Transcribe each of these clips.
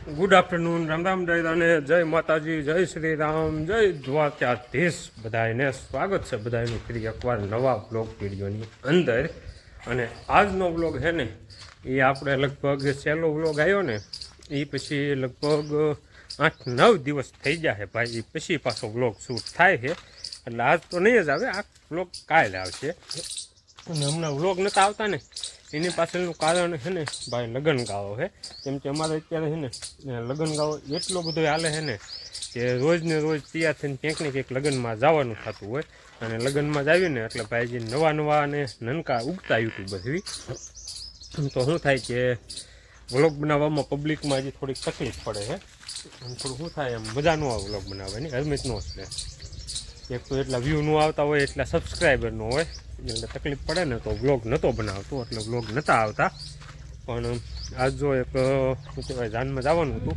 Good afternoon Ram Ram જય અને જય માતાજી જય શ્રી રામ જય દ્વારકાધીશ બધાને સ્વાગત છે બધાનું ફરી એકવાર નવા બ્લોગ વિડીયોની અંદર. અને આજનો બ્લોગ છે ને, એ આપણે લગભગ છેલ્લો બ્લોગ આવ્યો ને, એ પછી લગભગ આઠ નવ દિવસ થઈ જાય ભાઈ, એ પછી પાછો બ્લોગ શૂટ થાય છે. એટલે આજ તો નહીં જ આવે, આ બ્લોગ કાલે આવશે. અને હમણાં વ્લોગ નતા આવતા ને એની પાછળનું કારણ છે ને ભાઈ લગ્ન ગાળો છે. કેમ કે અમારે અત્યારે છે ને લગ્ન ગાળો એટલો બધો હાલે છે ને કે રોજ ને રોજ તૈયાર થઈને ક્યાંક ને ક્યાંક લગ્નમાં જવાનું થતું હોય. અને લગ્નમાં જ આવીને એટલે ભાઈ જે નવા નવા અને નનકા ઉગતા યુટ્યુબર એવી તો શું થાય કે વ્લોગ બનાવવામાં પબ્લિકમાં હજી થોડીક તકલીફ પડે છે. થોડું શું થાય એમ મજા ન આવે વ્લોગ બનાવવાની હરમિત નો એટલે એક તો એટલા વ્યૂ ન આવતા હોય, એટલા સબસ્ક્રાઈબર ન હોય. એટલે તકલીફ પડે ને તો વ્લોગ નહોતો બનાવતો, એટલે વ્લોગ નહોતા આવતા. પણ આજ જો એક શું કહેવાય જાનમાં જવાનું હતું.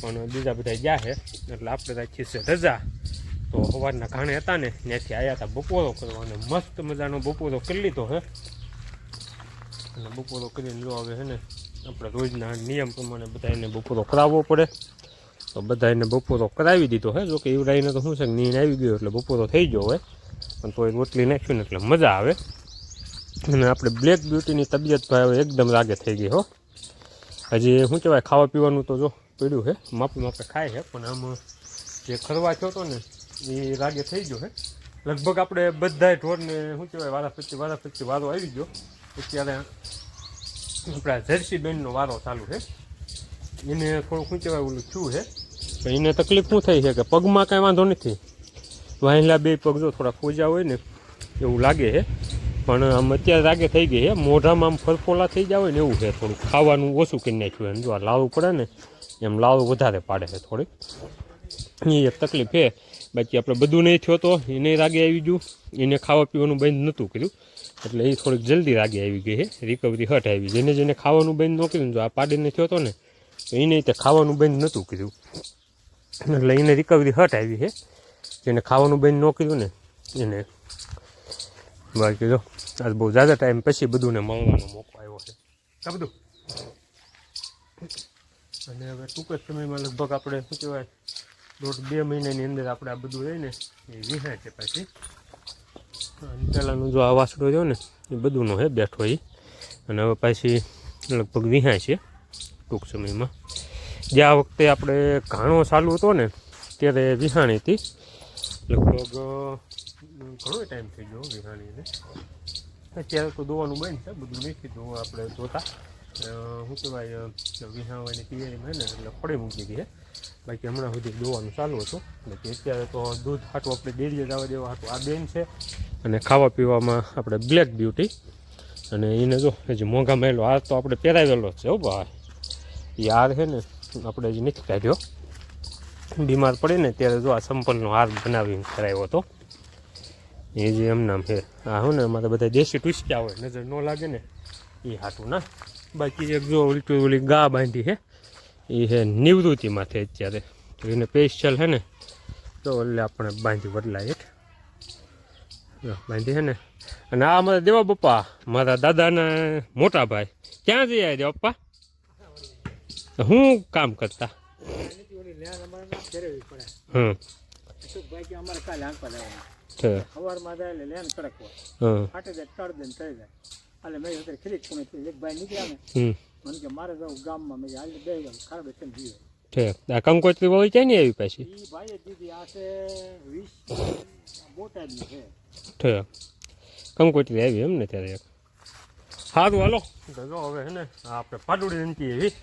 પણ બીજા બધા ગયા છે, એટલે આપણે રાખી છે રજા. તો સવારના ઘાણે હતા ને, ત્યાંથી આવ્યા હતા બપોરો કરવા અને મસ્ત મજાનો બપોરો કરી લીધો છે. અને બપોરો કરીને જો હવે છે ને, આપણે રોજના નિયમ પ્રમાણે બધાને બપોરો કરાવવો પડે. તો બધાને બપોરો કરાવી દીધો હે. જો કે ઈવડાઈને તો શું છે, નીંદ આવી ગયો એટલે બપોરો થઈ ગયો હોય પણ તોય રોટલી નાખ્યું ને એટલે મજા આવે. અને આપણે બ્લેક બ્યુટીની તબિયત ભાઈ એકદમ રાગે થઈ ગઈ હો. હજી શું કહેવાય, ખાવા પીવાનું તો જો પડ્યું છે માપે માપે ખાય છે પણ આમ જે ખરવા થયો હતો ને, એ રાગે થઈ ગયો છે લગભગ આપણે બધાય ઢોરને શું કહેવાય વારા ફરતી વારા ફરતી વારો આવી ગયો. અત્યારે આપણા જર્સી બેનનો વારો ચાલુ છે એને થોડું શું કહેવાય, ઓલું છે તો એને તકલીફ શું થઈ છે કે પગમાં કાંઈ વાંધો નથી. વાહેલા બે પગ જો થોડા ફોજા હોય ને એવું લાગે છે. પણ આમ અત્યારે રાગે થઈ ગઈ છે. મોઢામાં આમ ફરફોલા થઈ જાય ને એવું છે થોડું ખાવાનું ઓછું કરી નાખ્યું એને જો આ લાવું પડે ને, એમ લાવું વધારે પાડે છે થોડીક. એ એક તકલીફ છે. બાકી આપણે બધું નહીં થયો તો એને રાગે આવી ગયું. એને ખાવા પીવાનું બંધ નહોતું કર્યું. એટલે એ થોડીક જલ્દી રાગે આવી ગઈ છે. રિકવરી હટ આવી. જેને જેને ખાવાનું બંધ ન કર્યું જો આ પાડીને થયો હતો ને, તો એને તે ખાવાનું બંધ નહોતું કર્યું. એટલે એને રિકવરી હટ આવી છે. જેને ખાવાનું બંધ ન કર્યું ને, એને બાકી જો, આજ બહુ જ્યાદા ટાઈમ પછી બધુંને મળવાનો મોકો આવ્યો છે. આ બધું. અને હવે ટૂંક જ સમયમાં લગભગ આપણે શું કહેવાય, દોઢ બે મહિનાની અંદર આપણે આ બધું રહીને એ વિહાય છે પાછી. અને પહેલાંનું જો આ વાસડો રહ્યો ને, એ બધુંનો હે બેઠો એ અને હવે પાછી લગભગ વિહાય છે, ટૂંક સમયમાં. આ વખતે આપણે ઘાણો ચાલુ હતો ને, ત્યારે વિહાણી હતી. લગભગ ઘણો ટાઈમ થઈ ગયો વિહાણીને. અત્યારે તો દોવાનું બંધ છે, બધું નહીં કીધું આપણે જોતા. શું કહેવાય વિહાણવાની તૈયારીમાં ને, એટલે ફળી મૂકી છે બાકી હમણાં સુધી દોવાનું ચાલુ હતું. બાકી અત્યારે તો દૂધ હાટું આપણે ડેરીએ જવા દેવા હાટું આ બેન છે. અને ખાવા પીવામાં આપણે બ્લેક બ્યુટી અને એને જો હજી મોંઘા મેલો આ તો આપણે પહેરાવેલો છે હો ભાઈ. હાર છે ને આપણે હજી નથી કાઢ્યો. બીમાર પડે ને ત્યારે જો આ સંપલનો હાર બનાવીને કરાવ્યો હતો. એ જે એમ નામ છે. આ હું ને અમારે બધા દેશી ટુસ્ક્યા હોય, નજર ન લાગે ને. એ હાટું ના. બાકી એક જો ઉલટી ઓલી ગા બાંધી છે, એ છે નિવૃત્તિમાંથી અત્યારે. તો એને સ્પેશિયલ છે ને, તો એટલે આપણે બાંધી બદલાય એક. બાંધી છે ને. અને આ અમારા દેવા પપ્પા, મારા દાદાના મોટા ભાઈ. ક્યાં જઈ આવ્યા પપ્પા? શું કામ કરતા હમ છે સવારમાં જાય એટલે લેન કડક હોય હમ ફાટે જાય તળ દે ને થઈ જાય એટલે મેં અત્યારે ખરીદ પૂણે થી એક ભાઈ નીકળ્યા ને હમ મને કે મારે જવું ગામમાં મેં હાલ બે ગયો ખરાબ છે ને જીવે છે આ કંકોત્રી વાળી ક્યાં નહીં આવી પાછી એ ભાઈએ દીધી આ છે વીસ બોટાદની છે છે કંકોત્રી આવી એમ ને ત્યારે એક સારું હાલો તો જો હવે છે ને આ આપણે પાટોડી નથી એવી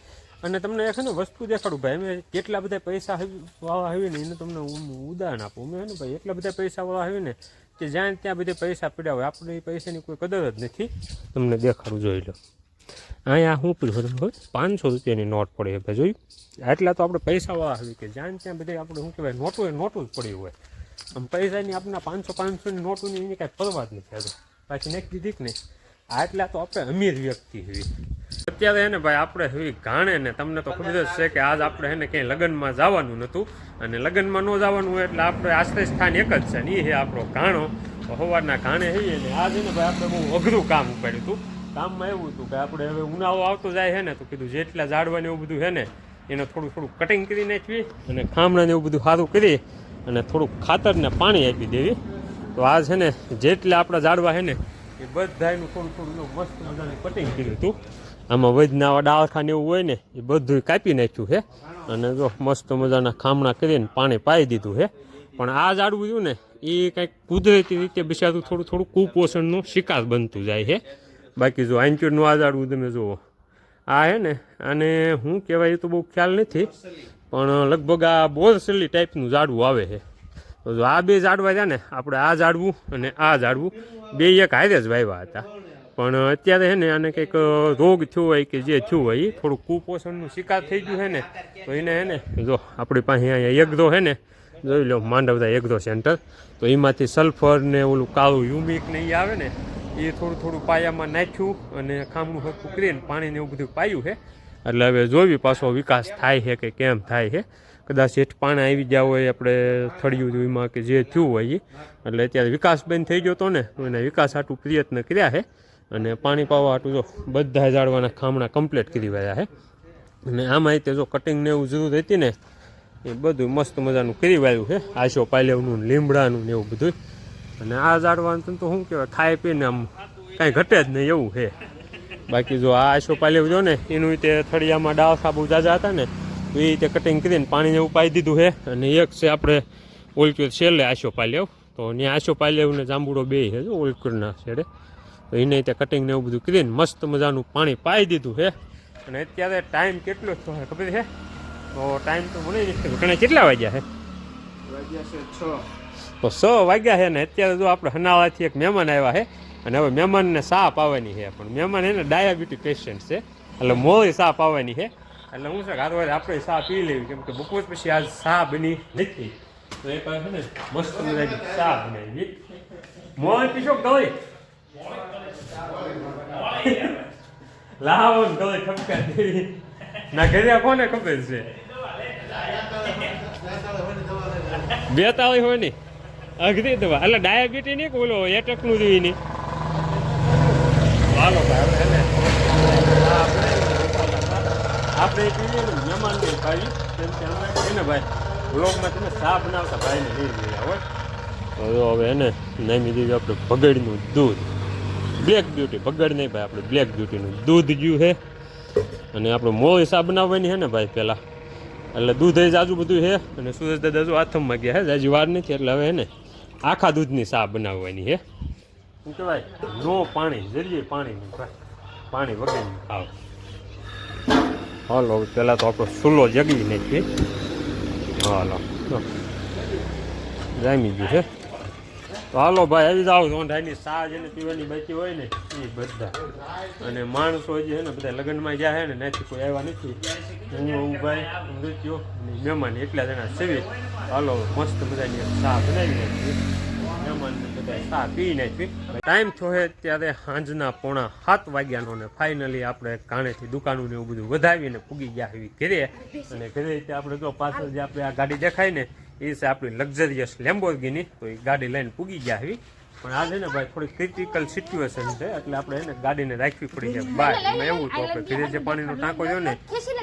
અને તમને એક છે ને વસ્તુ દેખાડું ભાઈ, અમે કેટલા બધા પૈસા વાળા આવી ને એને તમને હું ઉદાહરણ આપું. મેં ને ભાઈ એટલા બધા પૈસા વાળા આવી ને કે જ્યાં ત્યાં બધે પૈસા પડ્યા હોય. આપણે એ પૈસાની કોઈ કદર જ નથી. તમને દેખાડું જોઈ લો. અહીંયા હું પૂછ્યું તમને પાંચસો રૂપિયાની નોટ પડી ભાઈ, જોયું? આટલા તો આપણે પૈસાવાળા આવી કે જ્યાં ત્યાં બધે આપણે શું કહેવાય, નોટો એ નોટું જ પડ્યું હોય. આમ પૈસાની આપણા પાંચસો પાંચસોની નોટોની એની કાંઈ પરવા જ નથી. પાછી નાખી દીધી કે નહીં? આટલા તો આપણે અમીર વ્યક્તિ હવી અત્યારે હે ને ભાઈ આપણે હવી ગાણે ને તમને તો ખબર જ છે કે આજ આપણે હે ને ક્યાંય લગ્નમાં જવાનું નહોતું. અને લગ્નમાં ન જવાનું હોય એટલે આપણે આશ્રય સ્થાન એક જ છે ને એ આપણો ગાણો તો સવારના ગાણે હઈએ ને, આજ ને ભાઈ આપણે બહુ અઘરું કામ ઉપાડ્યું હતું. કામમાં એવું હતું કે આપણે હવે ઉનાળો આવતો જાય છે ને, તો કીધું જેટલા ઝાડવાની એવું બધું છે ને, એને થોડું થોડું કટિંગ કરી નાખવી અને ખામણાને એવું બધું સારું કરી અને થોડુંક ખાતર ને પાણી આપી દેવી. તો આ છે ને, જેટલા આપણા ઝાડવા છે ને, એ બધાનું થોડું થોડું એવું મસ્ત મજાનું કટિંગ કર્યું હતું. આમાં વજના ડાળખાને એવું હોય ને, એ બધું કાપી નાખ્યું છે. અને જો મસ્ત મજાના ખામણા કરીને પાણી પાઈ દીધું છે. પણ આ ઝાડવું રહ્યું ને, એ કંઈક કુદરતી રીતે બિચારું થોડું થોડું કુપોષણનું શિકાર બનતું જાય છે. બાકી જો આંચુરનું આ ઝાડવું તમે જુઓ. આ હે ને આને હું કહેવાય એ તો બહુ ખ્યાલ નથી, પણ લગભગ આ બોરસલી ટાઈપનું ઝાડવું આવે છે. તો જો આ બે ઝાડવા છે ને, આપણે આ ઝાડવું અને આ ઝાડવું, બે એક હારે જ વાવ્યા હતા. પણ અત્યારે છે ને આને કંઈક રોગ થયો હોય કે જે થયું હોય એ થોડું કુપોષણનું શિકાર થઈ ગયું છે ને, તો એને હે ને, જો આપણી પાસે અહીંયા એકદો છે ને, જોઈ લો, માંડવદા એકદો સેન્ટર, તો એમાંથી સલ્ફર ને ઓલું કાળું યુમિક ને એ આવે ને એ થોડું થોડું પાયામાં નાખ્યું અને ખામણું હરખું કરીને પાણીને એવું બધું પાયું છે એટલે હવે જોવી પાછો વિકાસ થાય છે કે કેમ થાય છે કદાચ હેઠ પાણી આવી ગયા હોય આપણે થળિયું એમાં કે જે થયું હોય એટલે અત્યારે વિકાસ બંધ થઈ ગયો હતો ને, તો એના વિકાસ આટલું પ્રયત્ન કર્યા છે અને પાણી પાવા હાટું જો બધા ઝાડવાના ખામણા કમ્પ્લીટ કરી રહ્યા છે અને આમાં તે જો કટિંગ ને એવું જરૂર હતી ને, એ બધું મસ્ત મજાનું કરી વાયું છે આશો પાલેવનું લીમડાનું ને એવું બધું અને આ ઝાડવાનું તો શું કહેવાય ખાઈ પીને આમ કાંઈ ઘટે જ નહીં એવું છે બાકી જો આ આશો પાલેવ જો ને, એનું તે થળિયામાં ડાવ સાબુ જાજા હતા ને એ રીતે કટિંગ કરીને પાણીને ઉપાઈ દીધું છે અને એક છે આપણે ઓલક્યુર છેલ્લે આશો પાલેવ તો ત્યાં આશો પાલેવ ને જાંબુડો બે છે જો ઓલક્યુરના છેડે. તો એને ત્યાં કટિંગ ને એવું બધું કરીને મસ્ત મજાનું પાણી પાઈ દીધું છે અને અત્યારે ટાઈમ કેટલો થયો છે ખબર છે તો ટાઈમ તો મને નથી ઘણા કેટલા વાગ્યા છે તો સો વાગ્યા છે ને અત્યારે જો આપણે હનાવાથી એક મહેમાન આવ્યા છે અને હવે મહેમાનને સાપ આવવાની છે પણ મહેમાન છે ને ડાયાબિટીસ પેશન્ટ છે. એટલે મોય સાપ આવવાની છે એટલે હું છે હારો આપણે સા પી લેવી. કેમ કે બપોર પછી આજ સા બની નથી. તો એ પાસે છે ને મસ્ત મજાની સા બનાવી. મોય પીશો ગળી લાવો ને ખપકા દેવી ના, ઘરે કોને ખબર છે? બેતાળી હોય ને. અઘરી દવા. એટલે ડાયાબિટી નહીં કે ઓલો એટકનું જોઈ નહીં. હાલો ભાઈ આપણે આપણે ને, મહેમાન નહીં ભાઈ. કેમ કે અમે છે ને ભાઈ બ્લોગમાં તમે ચા બનાવતા ભાઈને લઈ ગયા હોય. હવે એને નામી દીધું આપણે ભગડનું દૂધ. બ્લેક બ્યુટી પગડ નહીં ભાઈ, આપણે બ્લેક બ્યુટીનું દૂધ ગયું છે. અને આપણું મોળી હિસાબ બનાવવાની છે ને ભાઈ પહેલાં. એટલે દૂધ એ જાજુ બધું છે. અને સુરેશ દાદા હજુ હાથમાં ગયા છે જાજી વાર નથી, એટલે હવે એને આખા દૂધની ચા બનાવવાની છે. શું કહેવાય? નો પાણી, જરીએ પાણી ભાઈ. પાણી વગરનું ખાવ. હાલો પહેલાં તો આપણો સુલો જગી નાખીએ. હાલો. જામી ગયું છે. તો હાલો ભાઈ આવી જાઓ રોંઢાની સા જેને પીવાની બાકી હોય ને એ બધા. અને માણસો જે છે ને, બધા લગ્નમાં ગયા છે ને નથી કોઈ આવ્યા નથી. હું હું ભાઈ, મૃત્યુ અને મહેમાન એટલા જણા સેવી. હાલો, મસ્ત મજાની સા બનાવી નાખી. મહેમાનને બધા સા પી નાખી. ટાઈમ થયો છે ત્યારે સાંજના પોણા સાત વાગ્યાનો ને ફાઇનલી આપણે કાણેથી દુકાનનું એવું બધું વધાવીને પૂગી ગયા એવી ઘરે. અને ઘરે આપણે જો પાછળ જે આપણે આ ગાડી દેખાય ને એ છે આપણી લક્ઝરિયસ લેમ્બોર્ગીની તો એ ગાડી લઈને પૂગી ગયા આવી પણ આજે ને ભાઈ થોડી ક્રિટિકલ સિચ્યુએશન છે. એટલે આપણે એને ગાડીને રાખવી પડી છે. બહાર એમાં એવું તો આપણે ઘરે જે પાણીનો ટાંકો જો ને,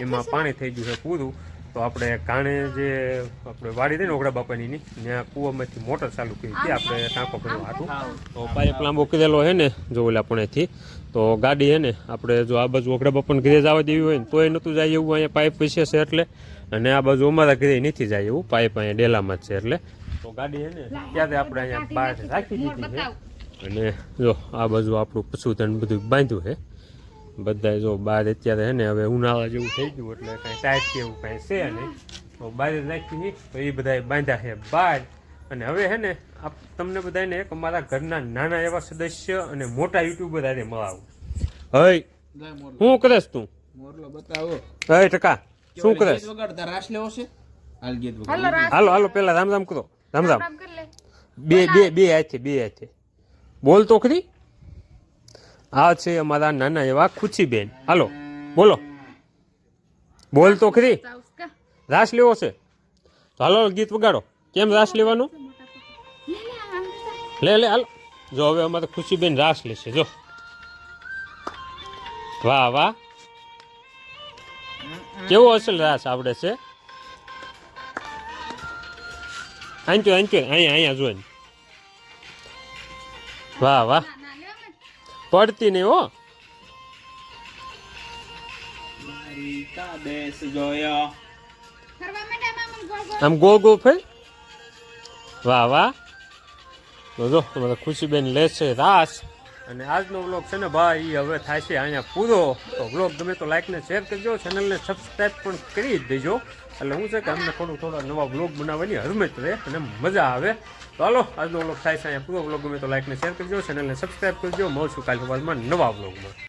એમાં પાણી થઈ ગયું છે પૂરું. તો આપણે કાણે જે આપણે વાડી દઈને ઓગડા બાપાની ની, ત્યાં કૂવામાંથી મોટર ચાલુ કરી હતી, આપણે ટાંકો કર્યો હતું. તો પાઇપ લાંબો કરેલો છે ને, જો ઓલા આપણેથી તો ગાડી છે ને, આપણે જો આ બાજુ ઓગડા બાપાને ઘરે જવા દેવી હોય ને, તોય નહોતું જાય એવું અહીંયા પાઇપ વિશે છે એટલે, અને આ બાજુ અમારા ઘરે નથી જાય એવું, પાઇપ અહીંયા ડેલામાં જ છે એટલે. તો ગાડી છે ને ત્યારે આપણે અહીંયા બહાર રાખી દીધી છે. અને જો આ બાજુ આપણું પશુધન બધું બાંધ્યું છે. બધા જો બહાર અત્યારે છે ને હવે ઉનાળા જેવું થઈ ગયું એટલે કાંઈ ટાઈટ કે એવું કાંઈ છે નહીં. તો બહાર જ નાખી નહીં તો એ બધા બાંધ્યા છે બહાર અને હવે છે ને આપ તમને બધાને એક અમારા ઘરના નાના એવા સદસ્ય અને મોટા યુટ્યુબર હારે મળાવું. હય શું કરેશ તું? મોરલો બતાવો. હય ટકા શું કરેશ? રાસ લેવો છે? હાલ હાલો પેલા રામ રામ કરો રામ રામ. રામ બે બે બે હાથે બે હાથે. બોલ તો ખરી. આ છે અમારા નાના એવા ખુશીબેન. હાલો, બોલો. બોલ તો ખરી. રાસ લેવો છે. તો હાલો, ગીત વગાડો. કેમ રાસ લેવાનું? લે લે, હાલો. જો, હવે અમારે ખુશીબેન રાસ લેશે. જો. વાહ વાહ. કેવો અસલ રાસ આવડે છે? આંચો આંચો અહીંયા અહીંયા, જોઈને. વાહ વાહ. પડતી નહીં હો. આમ ગો ગો ફેર. વાહ વાહ. તો જો તમારે ખુશીબેન લેશે રાસ. અને આજનો વ્લોગ છે ને ભાઈ હવે થાય છે અહીંયા પૂરો. તો વ્લોગ ગમે તો લાઈક ને શેર કરજો ચેનલને સબસ્ક્રાઈબ પણ કરી જ દેજો. એટલે હું છે કે અમને થોડું થોડા નવા વ્લોગ બનાવવાની હરમત રહે અને મજા આવે. તો હાલો, આજનો વ્લોગ થાય છે અહીંયા પૂરો. વ્લોગ ગમે તો લાઈક ને શેર કરજો. ચેનલને સબસ્ક્રાઈબ કરજો. મળશું કાલે સવારમાં નવા વ્લોગમાં